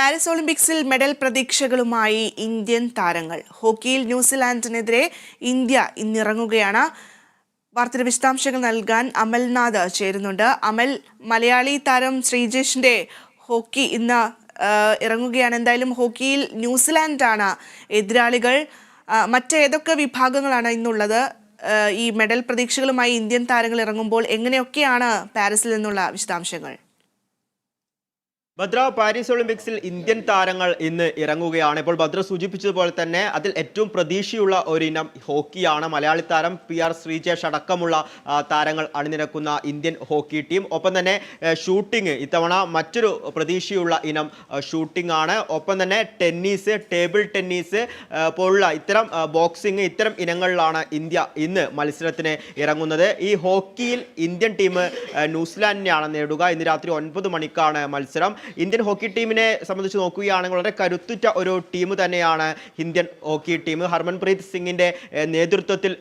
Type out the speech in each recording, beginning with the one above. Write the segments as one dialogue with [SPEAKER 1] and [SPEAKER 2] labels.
[SPEAKER 1] Paris ഒളിമ്പിക്സിൽ medal പ്രതീക്ഷകളുമായി Indian താരങ്ങൾ. ഹോക്കിയിൽ ന്യൂസിലാൻഡിനെതിരെ ഇന്ത്യ ഇന്നിറങ്ങുകയാണ്. വാർത്തയുടെ വിശദാംശങ്ങൾ നൽകാൻ അമൽനാഥ് ചേരുന്നുണ്ട്. അമൽ മലയാളി താരം ശ്രീജേഷിന്റെ ഹോക്കി ഇന്ന് ഇറങ്ങുകയാണ്. എന്തായാലും ഹോക്കിയിൽ ന്യൂസിലാൻഡാണ് എതിരാളികൾ. മറ്റേതൊക്കെ വിഭാഗങ്ങളാണ് ഇന്നുള്ളത്? ഈ മെഡൽ പ്രതീക്ഷകളുമായി ഇന്ത്യൻ താരങ്ങൾ ഇറങ്ങുമ്പോൾ എങ്ങനെയൊക്കെയാണ് പാരീസിൽ നിന്നുള്ള വിശദാംശങ്ങൾ?
[SPEAKER 2] ഭദ്ര പാരീസ് ഒളിമ്പിക്സിൽ ഇന്ത്യൻ താരങ്ങൾ ഇന്ന് ഇറങ്ങുകയാണ്. ഇപ്പോൾ ഭദ്ര സൂചിപ്പിച്ചതുപോലെ തന്നെ അതിൽ ഏറ്റവും പ്രതീക്ഷയുള്ള ഒരു ഇനം ഹോക്കിയാണ്. മലയാളി താരം പി ആർ ശ്രീജേഷ് അടക്കമുള്ള താരങ്ങൾ അണിനിരക്കുന്ന ഇന്ത്യൻ ഹോക്കി ടീം. ഒപ്പം തന്നെ ഷൂട്ടിംഗ് ഇത്തവണ മറ്റൊരു പ്രതീക്ഷയുള്ള ഇനം ഷൂട്ടിംഗ് ആണ് ഒപ്പം തന്നെ ടെന്നീസ് ടേബിൾ ടെന്നീസ് പോലുള്ള ഇത്തരം ബോക്സിംഗ് ഇത്തരം ഇനങ്ങളിലാണ് ഇന്ത്യ ഇന്ന് മത്സരത്തിന് ഇറങ്ങുന്നത്. ഈ ഹോക്കിയിൽ ഇന്ത്യൻ ടീം ന്യൂസിലാൻഡിനെയാണ് നേടുക ഇന്ന് രാത്രി ഒൻപത് മണിക്കാണ് മത്സരം. ഇന്ത്യൻ ഹോക്കി ടീമിനെ സംബന്ധിച്ച് നോക്കുകയാണെങ്കിൽ വളരെ കരുത്തുറ്റ ഒരു ടീം തന്നെയാണ് ഇന്ത്യൻ ഹോക്കി ടീം. ഹർമൻപ്രീത് സിംഗിന്റെ നേതൃത്വത്തിൽ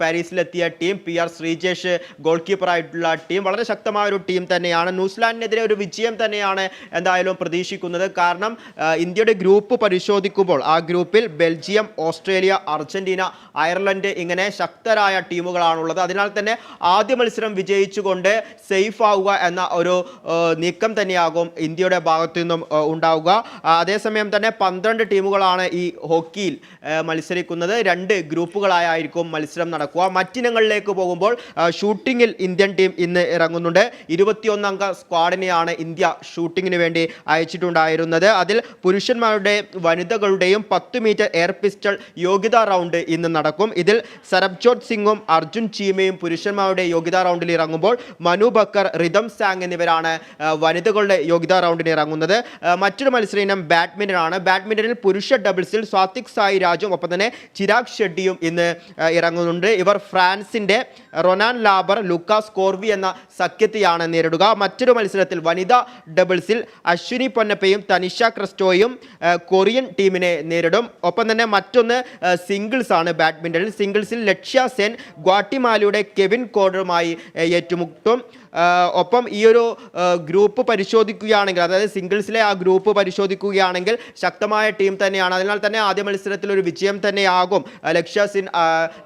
[SPEAKER 2] പാരീസിലെത്തിയ team P R Sreejesh goal കീപ്പറായിട്ടുള്ള team. വളരെ ശക്തമായ ഒരു ടീം തന്നെയാണ്. ന്യൂസിലാൻഡിനെതിരെ ഒരു വിജയം തന്നെയാണ് എന്തായാലും പ്രതീക്ഷിക്കുന്നത്. കാരണം ഇന്ത്യയുടെ ഗ്രൂപ്പ് പരിശോധിക്കുമ്പോൾ ആ ഗ്രൂപ്പിൽ ബെൽജിയം ഓസ്ട്രേലിയ അർജന്റീന അയർലൻഡ് ഇങ്ങനെ ശക്തരായ ടീമുകളാണുള്ളത്. അതിനാൽ തന്നെ ആദ്യ മത്സരം വിജയിച്ചുകൊണ്ട് സേഫ് ആവുക എന്ന ഒരു നീക്കം തന്നെയാകും ഇന്ത്യയുടെ ഭാഗത്തു നിന്നും ഉണ്ടാവുക. അതേസമയം തന്നെ പന്ത്രണ്ട് ടീമുകളാണ് ഈ ഹോക്കിയിൽ മത്സരിക്കുന്നത്. രണ്ട് ഗ്രൂപ്പുകളായിരിക്കും മത്സരം നടക്കുക. മറ്റിനങ്ങളിലേക്ക് പോകുമ്പോൾ ഷൂട്ടിങ്ങിൽ ഇന്ത്യൻ ടീം ഇന്ന് ഇറങ്ങുന്നുണ്ട്. ഇരുപത്തിയൊന്നംഗ സ്ക്വാഡിനെയാണ് ഇന്ത്യ ഷൂട്ടിങ്ങിന് വേണ്ടി അയച്ചിട്ടുണ്ടായിരുന്നത്. അതിൽ പുരുഷന്മാരുടെയും വനിതകളുടെയും പത്ത് മീറ്റർ എയർ പിസ്റ്റൾ യോഗ്യതാ റൗണ്ട് ഇന്ന് നടക്കും. ഇതിൽ സരബ്ജോത് സിംഗും അർജുൻ ചീമയും പുരുഷന്മാരുടെ യോഗ്യതാ റൗണ്ടിൽ ഇറങ്ങുമ്പോൾ മനു ബക്കർ റിതം സാങ് എന്നിവരാണ് വനിതകളുടെ യോഗ്യതാ റൗണ്ടിന് ഇറങ്ങുന്നത്. മറ്റൊരു മത്സര ഇനം ബാഡ്മിന്റൺ ആണ് പുരുഷ ഡബിൾസിൽ സ്വാതിക് സായി രാജും ഒപ്പം തന്നെ ചിരാഗ് ഷെഡ്ഡിയും ഇന്ന് ഇറങ്ങുന്നുണ്ട്. ഇവർ ഫ്രാൻസിന്റെ റൊനാൻ ലാബർ ലുക്കാസ് കോർവി എന്ന സഖ്യത്തെയാണ് നേരിടുക. മറ്റൊരു മത്സരത്തിൽ വനിതാ ഡബിൾസിൽ അശ്വിനി പൊന്നപ്പയും തനിഷ ക്രിസ്റ്റോയും കൊറിയൻ ടീമിനെ നേരിടും. ഒപ്പം തന്നെ മറ്റൊന്ന് സിംഗിൾസ് ആണ് ബാഡ്മിന്റണിൽ സിംഗിൾസിൽ ലക്ഷ്യ സെൻ ഗ്വാട്ടിമാലയുടെ കെവിൻ കോഡറുമായി ഏറ്റുമുട്ടും. ഒപ്പം ഈ ഒരു ഗ്രൂപ്പ് പരിശോധിക്കുകയാണെങ്കിൽ അതായത് സിംഗിൾസിലെ ആ ഗ്രൂപ്പ് പരിശോധിക്കുകയാണെങ്കിൽ ശക്തമായ ടീം തന്നെയാണ്. അതിനാൽ തന്നെ ആദ്യ മത്സരത്തിൽ ഒരു വിജയം തന്നെയാകും ലക്ഷ്യ സിൻ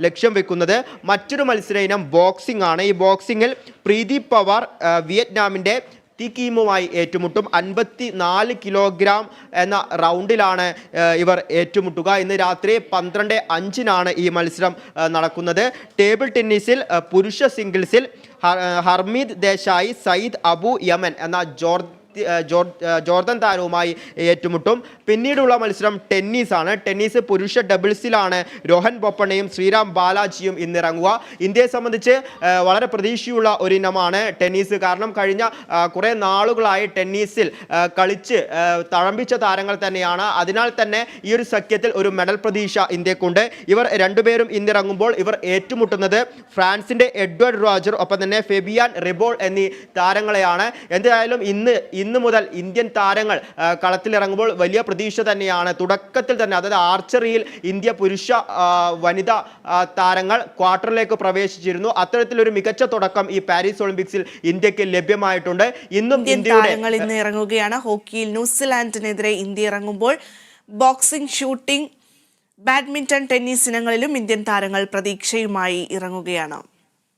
[SPEAKER 2] ലക്ഷ്യം വെക്കുന്നത്. മറ്റൊരു മത്സര ഇനം ബോക്സിംഗ് ആണ്. ഈ ബോക്സിങ്ങിൽ പ്രീതി പവാർ വിയറ്റ്നാമിന്റെ തിക്കീമുമായി ഏറ്റുമുട്ടും. അൻപത്തി നാല് കിലോഗ്രാം എന്ന റൗണ്ടിലാണ് ഇവർ ഏറ്റുമുട്ടുക. ഇന്ന് രാത്രി പന്ത്രണ്ട് അഞ്ചിനാണ് ഈ മത്സരം നടക്കുന്നത്. ടേബിൾ ടെന്നീസിൽ പുരുഷ സിംഗിൾസിൽ Harmeet Desai Zaid Abo Yaman എന്ന ജോർജ് ജോർ- ജോർദൻ താരവുമായി ഏറ്റുമുട്ടും. പിന്നീടുള്ള മത്സരം ടെന്നീസാണ്. ടെന്നീസ് പുരുഷ ഡബിൾസിലാണ് രോഹൻ ബൊപ്പണ്ണയും ശ്രീറാം ബാലാജിയും ഇന്നിറങ്ങുക. ഇന്ത്യയെ സംബന്ധിച്ച് വളരെ പ്രതീക്ഷയുള്ള ഒരു ഇനമാണ് ടെന്നീസ്. കാരണം കഴിഞ്ഞ കുറേ നാളുകളായി ടെന്നീസിൽ കളിച്ച് തഴമ്പിച്ച താരങ്ങൾ തന്നെയാണ്. അതിനാൽ തന്നെ ഈ ഒരു സഖ്യത്തിൽ ഒരു മെഡൽ പ്രതീക്ഷ ഇന്ത്യക്കുണ്ട്. ഇവർ രണ്ടുപേരും ഇന്നിറങ്ങുമ്പോൾ ഇവർ ഏറ്റുമുട്ടുന്നത് ഫ്രാൻസിന്റെ എഡ്വേർഡ് റോജർ ഒപ്പം തന്നെ ഫെബിയാൻ റിബോൾ എന്നീ താരങ്ങളെയാണ്. എന്തായാലും ഇന്ന് ഇന്ന് മുതൽ ഇന്ത്യൻ താരങ്ങൾ കളത്തിലിറങ്ങുമ്പോൾ വലിയ പ്രതീക്ഷ തന്നെയാണ്. തുടക്കത്തിൽ തന്നെ അതായത് ആർച്ചറിയിൽ ഇന്ത്യ പുരുഷ വനിത താരങ്ങൾ ക്വാർട്ടറിലേക്ക് പ്രവേശിച്ചിരുന്നു. അത്തരത്തിലൊരു മികച്ച തുടക്കം ഈ പാരീസ് ഒളിമ്പിക്സിൽ ഇന്ത്യയ്ക്ക് ലഭ്യമായിട്ടുണ്ട്. ഇന്നും ഇന്ത്യയുടെ
[SPEAKER 1] താരങ്ങൾ ഇന്ന് ഇറങ്ങുകയാണ്. ഹോക്കിയിൽ ന്യൂസിലാൻഡിനെതിരെ ഇന്ത്യ ഇറങ്ങുമ്പോൾ ബോക്സിംഗ് ഷൂട്ടിംഗ് ബാഡ്മിന്റൺ ടെന്നീസ് ഇനങ്ങളിലും ഇന്ത്യൻ താരങ്ങൾ പ്രതീക്ഷയുമായി ഇറങ്ങുകയാണ്.